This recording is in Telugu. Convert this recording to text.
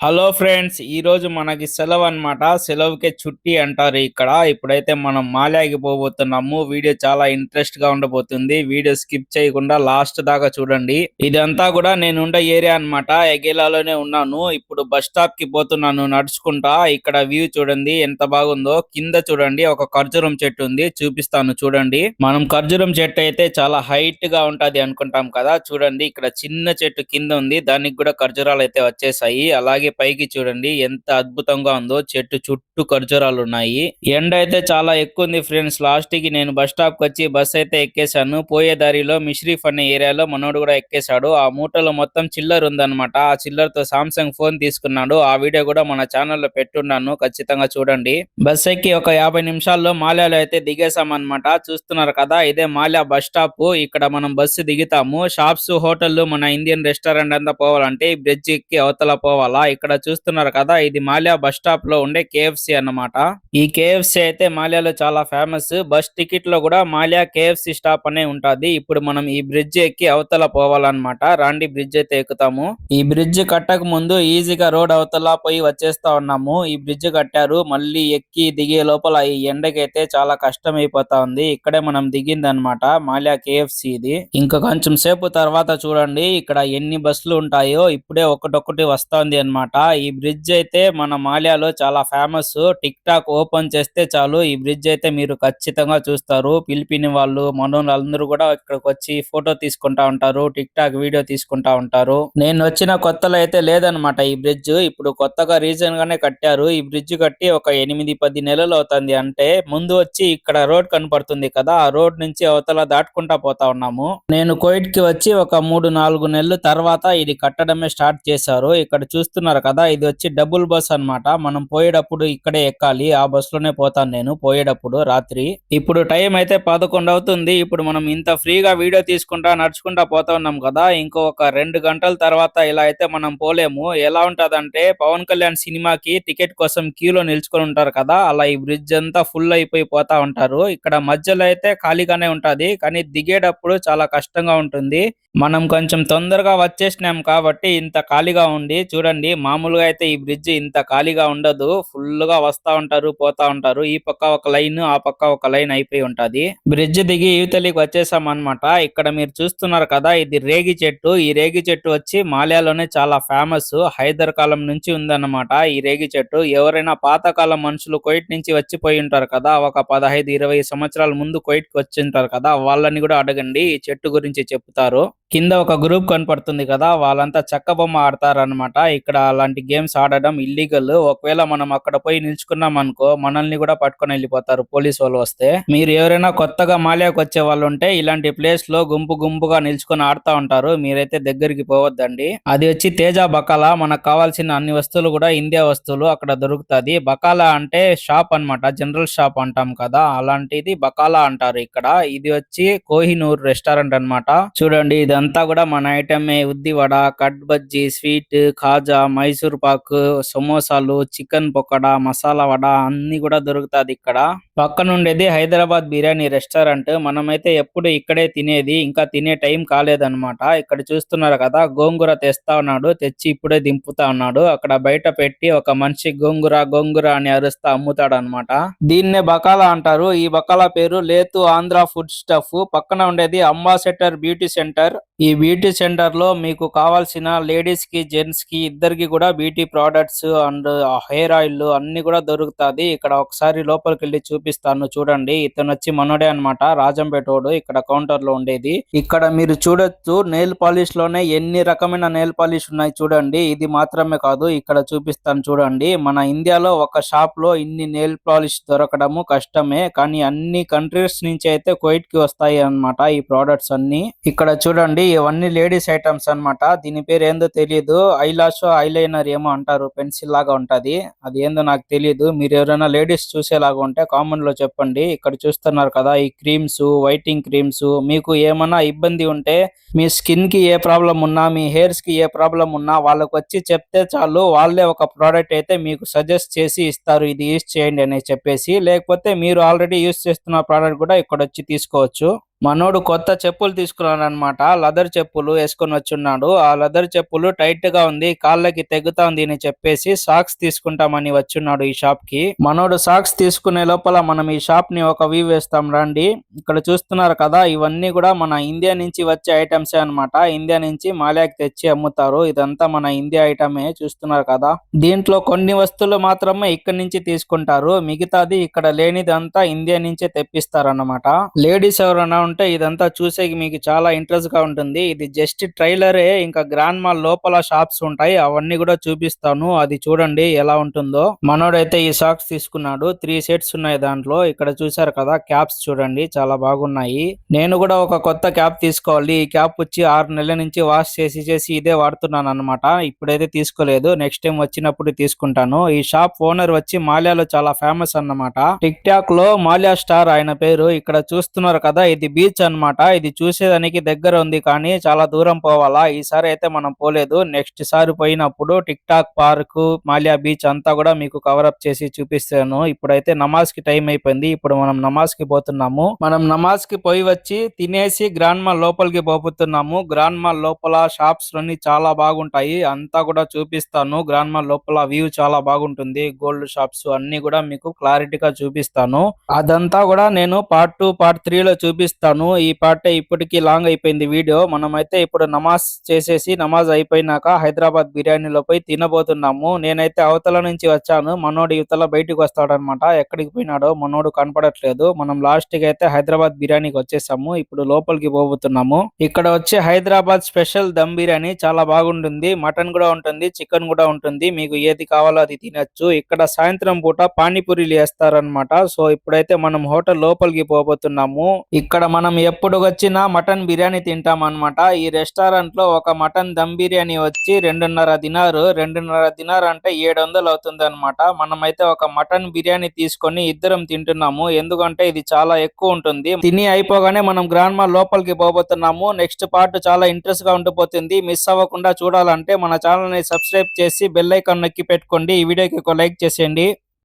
హలో ఫ్రెండ్స్ ఈ రోజు మనకి సెలవు అన్నమాట. సెలవుకే చుట్టి అంటారు ఇక్కడ. ఇప్పుడైతే మనం మాల్యాకి పోబోతున్నాము. వీడియో చాలా ఇంట్రెస్ట్గా ఉండబోతుంది. వీడియో స్కిప్ చేయకుండా లాస్ట్ దాకా చూడండి. ఇదంతా కూడా నేను ఉండే ఏరియా అన్నమాట. ఎగేలాలోనే ఉన్నాను. ఇప్పుడు బస్ స్టాప్కి పోతున్నాను నడుచుకుంటా. ఇక్కడ వ్యూ చూడండి ఎంత బాగుందో. కింద చూడండి ఒక ఖర్జూరం చెట్టు ఉంది. చూపిస్తాను చూడండి. మనం ఖర్జూరం చెట్టు అయితే చాలా హైట్గా ఉంటది అనుకుంటాం కదా. చూడండి ఇక్కడ చిన్న చెట్టు కింద ఉంది. దానికి కూడా ఖర్జూరాలు అయితే వచ్చేసాయి. అలాగే పైకి చూడండి ఎంత అద్భుతంగా ఉందో. చెట్టు చుట్టూ ఖర్జూరాలు ఉన్నాయి ఎండ అయితే చాలా ఎక్కువ ఉంది ఫ్రెండ్స్. లాస్ట్కి నేను బస్ స్టాప్కి వచ్చి బస్ అయితే ఎక్కేశాను. పోయే దారిలో మిష్రీఫ్ అనే ఏరియాలో మనోడు కూడా ఎక్కేశాడు. ఆ మూటలో మొత్తం చిల్లర్ ఉందన్నమాట. ఆ చిల్లర్తో సామ్సంగ్ ఫోన్ తీసుకున్నాడు. ఆ వీడియో కూడా మన ఛానల్లో పెట్టున్నాను. ఖచ్చితంగా చూడండి. బస్ ఎక్కి ఒక యాభై నిమిషాల్లో మాల్యాలో అయితే దిగేసామన్నమాట చూస్తున్నారు కదా ఇదే మాల్యా బస్ స్టాప్. ఇక్కడ మనం బస్సు దిగుతాము. షాప్స్ హోటల్ మన ఇండియన్ రెస్టారెంట్ అంతా పోవాలంటే ఈ బ్రిడ్జ్ ఎక్కి అవతల పోవాలా. ఇక్కడ చూస్తున్నారు కదా ఇది మాల్యా బస్ స్టాప్లో ఉండే కేఎఫ్సి అన్నమాట. ఈ కేఎఫ్సి అయితే మాల్యాలో చాలా ఫేమస్. బస్ టికెట్లో కూడా మాల్యా కేఎఫ్సి స్టాప్ అనే ఉంటాది. ఇప్పుడు మనం ఈ బ్రిడ్జ్ ఎక్కి అవతల పోవాలన్నమాట. రాండి బ్రిడ్జ్ అయితే ఎక్కుతాము. ఈ బ్రిడ్జ్ కట్టక ముందు ఈజీగా రోడ్ అవతల పోయి వచ్చేస్తా ఉన్నాము. ఈ బ్రిడ్జ్ కట్టారు. మళ్ళీ ఎక్కి దిగే లోపల ఈ ఎండకైతే చాలా కష్టం అయిపోతా ఉంది ఇక్కడే మనం దిగింది అనమాట మాల్యా కేఎఫ్సి ఇది. ఇంకా కొంచెం సేపు తర్వాత చూడండి. ఇక్కడ ఎన్ని బస్సులు ఉంటాయో ఇప్పుడే ఒకటొక్కటి వస్తుంది అనమాట ఈ బ్రిడ్జ్ అయితే మన మాల్యాలో చాలా ఫేమస్. టిక్ టాక్ ఓపెన్ చేస్తే చాలు. ఈ బ్రిడ్జ్ అయితే మీరు ఖచ్చితంగా చూస్తారు. పిలిపిని వాళ్ళు మనోళ్ళు అందరూ కూడా ఇక్కడికి వచ్చి ఫోటో తీసుకుంటా ఉంటారు. టిక్ టాక్ వీడియో తీసుకుంటా ఉంటారు. నేను వచ్చిన కొత్తలో అయితే లేదనమాట ఈ బ్రిడ్జ్. ఇప్పుడు కొత్తగా రీజన్ గానే కట్టారు. ఈ బ్రిడ్జ్ కట్టి ఒక ఎనిమిది పది నెలలు అవుతుంది. అంటే ముందు వచ్చి ఇక్కడ రోడ్ కనపడుతుంది కదా ఆ రోడ్ నుంచి అవతల దాటుకుంటా పోతా ఉన్నాము. నేను కోవిడ్కి వచ్చి ఒక మూడు నాలుగు నెలలు తర్వాత ఇది కట్టడమే స్టార్ట్ చేశారు. ఇక్కడ చూస్తున్నారు కదా ఇది వచ్చి డబుల్ బస్ అన్నమాట. మనం పోయేటప్పుడు ఇక్కడే ఎక్కాలి ఆ బస్లోనే పోతాను నేను పోయేటప్పుడు రాత్రి. ఇప్పుడు టైం అయితే పదకొండు అవుతుంది. ఇప్పుడు మనం ఇంత ఫ్రీగా వీడియో తీసుకుంటా నడుచుకుంటా పోతా ఉన్నాం కదా ఇంకో ఒక రెండు గంటల తర్వాత ఇలా అయితే మనం పోలేము. ఎలా ఉంటదంటే పవన్ కళ్యాణ్ సినిమాకి టికెట్ కోసం క్యూలో నిల్చుకొని ఉంటారు కదా అలా ఈ బ్రిడ్జ్ అంతా ఫుల్ అయిపోయి పోతా ఉంటారు. ఇక్కడ మధ్యలో అయితే ఖాళీగానే ఉంటది కానీ దిగేటప్పుడు చాలా కష్టంగా ఉంటుంది. మనం కొంచెం తొందరగా వచ్చేసినాం కాబట్టి ఇంత ఖాళీగా ఉండి చూడండి మామూలుగా అయితే ఈ బ్రిడ్జ్ ఇంత ఖాళీగా ఉండదు. ఫుల్గా వస్తా ఉంటారు పోతా ఉంటారు. ఈ పక్క ఒక లైన్ ఆ పక్క ఒక లైన్ అయిపోయి ఉంటది. బ్రిడ్జ్ దిగి యువతలికి వచ్చేసాం అన్నమాట ఇక్కడ మీరు చూస్తున్నారు కదా ఇది రేగి చెట్టు. ఈ రేగి చెట్టు వచ్చి మాల్యాలోనే చాలా ఫేమస్. హైదర్ కాలం నుంచి ఉందన్నమాట ఈ రేగి చెట్టు. ఎవరైనా పాతకాలం మనుషులు కోయిట్ నుంచి వచ్చిపోయి ఉంటారు కదా ఒక పదహైదు ఇరవై సంవత్సరాల ముందు కోయిట్కి వచ్చి ఉంటారు కదా వాళ్ళని కూడా అడగండి. ఈ చెట్టు గురించి చెప్తారు. కింద ఒక గ్రూప్ కనపడుతుంది కదా వాళ్ళంతా చెక్క బొమ్మ ఆడతారు అనమాట ఇక్కడ అలాంటి గేమ్స్ ఆడడం ఇల్లీగల్ ఒకవేళ మనం అక్కడ పోయి నిల్చుకున్నాం అనుకో మనల్ని కూడా పట్టుకొని వెళ్ళిపోతారు పోలీస్ వాళ్ళు వస్తే. మీరు ఎవరైనా కొత్తగా మాల్యాకు వచ్చే వాళ్ళు ఉంటే ఇలాంటి ప్లేస్లో గుంపు గుంపుగా నిల్చుకొని ఆడుతా ఉంటారు. మీరైతే దగ్గరికి పోవద్దండి. అది వచ్చి తేజ బకాలా. మనకు కావాల్సిన అన్ని వస్తువులు కూడా ఇండియా వస్తువులు అక్కడ దొరుకుతది. బకాలా అంటే షాప్ అన్నమాట. జనరల్ షాప్ అంటాం కదా. అలాంటిది బకాలా అంటారు ఇక్కడ. ఇది వచ్చి కోహినూర్ రెస్టారెంట్ అన్నమాట. చూడండి ఇదంతా కూడా మన ఐటమే. ఉద్ది వడ కట్ బజ్జీ స్వీట్ ఖాజా మైసూర్ పాక్ సమోసాలు చికెన్ పకోడా మసాలా వడ అన్ని కూడా దొరుకుతాది ఇక్కడ. పక్కన ఉండేది హైదరాబాద్ బిర్యానీ రెస్టారెంట్. మనమైతే ఎప్పుడు ఇక్కడే తినేది ఇంకా తినే టైం కాలేదన్నమాట. ఇక్కడ చూస్తున్నారు కదా గోంగూర తెస్తా ఉన్నాడు తెచ్చి ఇప్పుడే దింపుతా ఉన్నాడు. అక్కడ బయట పెట్టి ఒక మనిషి గోంగూర గోంగూర అని అరుస్తా అమ్ముతాడు అనమాట దీన్నే బకాలా అంటారు. ఈ బకాలా పేరు లేతు ఆంధ్ర ఫుడ్ స్టఫ్. పక్కన ఉండేది అంబాసెటర్ బ్యూటీ సెంటర్. ఈ బ్యూటీ సెంటర్లో మీకు కావాల్సిన లేడీస్కి జెంట్స్కి ఇద్దరికి కూడా beauty products and hair oil అన్ని కూడా దొరుకుతాది. ఇక్కడ ఒకసారి లోపలికి వెళ్ళి చూపిస్తాను చూడండి. ఇతను వచ్చి మనోడే అన్నమాట. రాజంపేటోడు ఇక్కడ కౌంటర్లో ఉండేది. ఇక్కడ మీరు చూడొచ్చు నెయిల్ పాలిష్లోనే ఎన్ని రకమైన నెయిల్ పాలిష్ ఉన్నాయి చూడండి. ఇది మాత్రమే కాదు ఇక్కడ చూపిస్తాను చూడండి. మన ఇండియాలో ఒక షాప్లో ఇన్ని నెయిల్ పాలిష్ దొరకడము కష్టమే. కానీ అన్ని కంట్రీస్ నుంచి అయితే కోయిట్కి వస్తాయి అన్నమాట ఈ ప్రోడక్ట్స్ అన్ని. ఇక్కడ చూడండి ఇవన్నీ లేడీస్ ఐటమ్స్ అన్నమాట. దీని పేరు ఏందో తెలియదు ఐలాష్ ఐలైనర్ ఏమో అంటారు పెన్సిల్ లాగా ఉంటది. అది ఏందో నాకు తెలియదు మీరు ఎవరైనా లేడీస్ చూసేలాగా ఉంటే కామన్లో చెప్పండి. ఇక్కడ చూస్తున్నారు కదా ఈ క్రీమ్స్ వైటింగ్ క్రీమ్స్ మీకు ఏమైనా ఇబ్బంది ఉంటే మీ స్కిన్కి ఏ ప్రాబ్లం ఉన్నా మీ హెయిర్స్కి ఏ ప్రాబ్లం ఉన్నా వాళ్ళకి వచ్చి చెప్తే చాలు. వాళ్ళే ఒక ప్రోడక్ట్ అయితే మీకు సజెస్ట్ చేసి ఇస్తారు. ఇది యూస్ చేయండి అని చెప్పేసి. లేకపోతే మీరు ఆల్రెడీ యూస్ చేస్తున్న ప్రోడక్ట్ కూడా ఇక్కడ వచ్చి తీసుకోవచ్చు. మనోడు కొత్త చెప్పులు తీసుకున్నాడు అనమాట లెదర్ చెప్పులు వేసుకొని వచ్చున్నాడు. ఆ లెదర్ చెప్పులు టైట్గా ఉంది కాళ్ళకి తెగుతా ఉంది అని చెప్పేసి సాక్స్ తీసుకుంటామని వచ్చున్నాడు ఈ షాప్కి మనోడు సాక్స్ తీసుకునే లోపల మనం ఈ షాప్ని ఒక వ్యూ వేస్తాం రండి. ఇక్కడ చూస్తున్నారు కదా ఇవన్నీ కూడా మన ఇండియా నుంచి వచ్చే ఐటమ్స్ అన్నమాట. ఇండియా నుంచి మాల్యాకి తెచ్చి అమ్ముతారు. ఇదంతా మన ఇండియా ఐటమే చూస్తున్నారు కదా. దీంట్లో కొన్ని వస్తువులు మాత్రమే ఇక్కడ నుంచి తీసుకుంటారు. మిగతాది ఇక్కడ లేనిదంతా ఇండియా నుంచే తెప్పిస్తారన్నమాట. లేడీస్ ఎవరన్నా ఉంటే ఇదంతా చూసే మీకు చాలా ఇంట్రెస్ట్గా ఉంటుంది. ఇది జస్ట్ ట్రైలరే ఇంకా గ్రాండ్ మాల్ లోపల షాప్స్ ఉంటాయి. అవన్నీ కూడా చూపిస్తాను. అది చూడండి ఎలా ఉంటుందో. మనోడైతే ఈ సాక్స్ తీసుకున్నాడు. త్రీ సెట్స్ ఉన్నాయి దాంట్లో. ఇక్కడ చూసారు కదా క్యాప్స్ చూడండి. చాలా బాగున్నాయి. నేను కూడా ఒక కొత్త క్యాప్ తీసుకోవాలి. ఈ క్యాప్ వచ్చి ఆరు నెలల నుంచి వాష్ చేసి చేసి ఇదే వాడుతున్నాను అనమాట ఇప్పుడైతే తీసుకోలేదు. నెక్స్ట్ టైం వచ్చినప్పుడు తీసుకుంటాను. ఈ షాప్ ఓనర్ వచ్చి మాల్యాలో చాలా ఫేమస్ అన్నమాట. టిక్ టాక్లో మాల్యా స్టార్ ఆయన పేరు. ఇక్కడ చూస్తున్నారు కదా ఇది బీచ్ అన్నమాట. ఇది చూసేదానికి దగ్గర ఉంది కానీ చాలా దూరం పోవాలా. ఈసారి అయితే మనం పోలేదు. నెక్స్ట్ సారి పోయినప్పుడు టిక్ టాక్ పార్క్ మాల్యా బీచ్ అంతా కూడా మీకు కవర్ అప్ చేసి చూపిస్తాను. ఇప్పుడైతే నమాజ్కి టైం అయిపోయింది. ఇప్పుడు మనం నమాజ్కి పోతున్నాము. మనం నమాజ్కి పోయి వచ్చి తినేసి గ్రాండ్ మాల్ లోపలికి పోపుతున్నాము గ్రాండ్ మాల్ లోపల షాప్స్ అన్ని చాలా బాగుంటాయి. అంతా కూడా చూపిస్తాను. గ్రాండ్ మాల్ లోపల వ్యూ చాలా బాగుంటుంది. గోల్డ్ షాప్స్ అన్ని కూడా మీకు క్లారిటీగా చూపిస్తాను. అదంతా కూడా నేను పార్ట్ టూ పార్ట్ త్రీ లో చూపిస్తాను ఈ పాట ఇప్పటికి లాంగ్ అయిపోయింది వీడియో. మనమైతే ఇప్పుడు నమాజ్ చేసేసి నమాజ్ అయిపోయినాక హైదరాబాద్ బిర్యానీలో పోయి తినబోతున్నాము. నేనైతే అవతల నుంచి వచ్చాను. మనోడు యువతల బయటికి వస్తాడనమాట ఎక్కడికి పోయినాడో మనోడు కనపడట్లేదు. మనం లాస్ట్కి అయితే హైదరాబాద్ బిర్యానీకి వచ్చేసాము. ఇప్పుడు లోపలికి పోబోతున్నాము. ఇక్కడ వచ్చి హైదరాబాద్ స్పెషల్ దమ్ బిర్యానీ చాలా బాగుంటుంది. మటన్ కూడా ఉంటుంది చికెన్ కూడా ఉంటుంది. మీకు ఏది కావాలో అది తినొచ్చు. ఇక్కడ సాయంత్రం పూట పానీపూరీలు వేస్తారనమాట సో ఇప్పుడైతే మనం హోటల్ లోపలికి పోబోతున్నాము. ఇక్కడ మనం ఎప్పుడు వచ్చినా మటన్ బిర్యానీ తింటాం అనమాట ఈ రెస్టారెంట్లో ఒక మటన్ దమ్ బిర్యానీ వచ్చి రెండున్నర దినారు. రెండున్నర దినారు అంటే ఏడు వందలు అవుతుంది అనమాట మనమైతే ఒక మటన్ బిర్యానీ తీసుకొని ఇద్దరం తింటున్నాము. ఎందుకంటే ఇది చాలా ఎక్కువ ఉంటుంది తిని అయిపోగానే మనం గ్రాండ్ మా లోపలికి పోబోతున్నాము. నెక్స్ట్ పార్ట్ చాలా ఇంట్రెస్ట్గా ఉండిపోతుంది. మిస్ అవ్వకుండా చూడాలంటే మన ఛానల్ని సబ్స్క్రైబ్ చేసి బెల్ ఐకాన్ నొక్కి పెట్టుకోండి. ఈ వీడియోకి ఒక లైక్ చేసేయండి.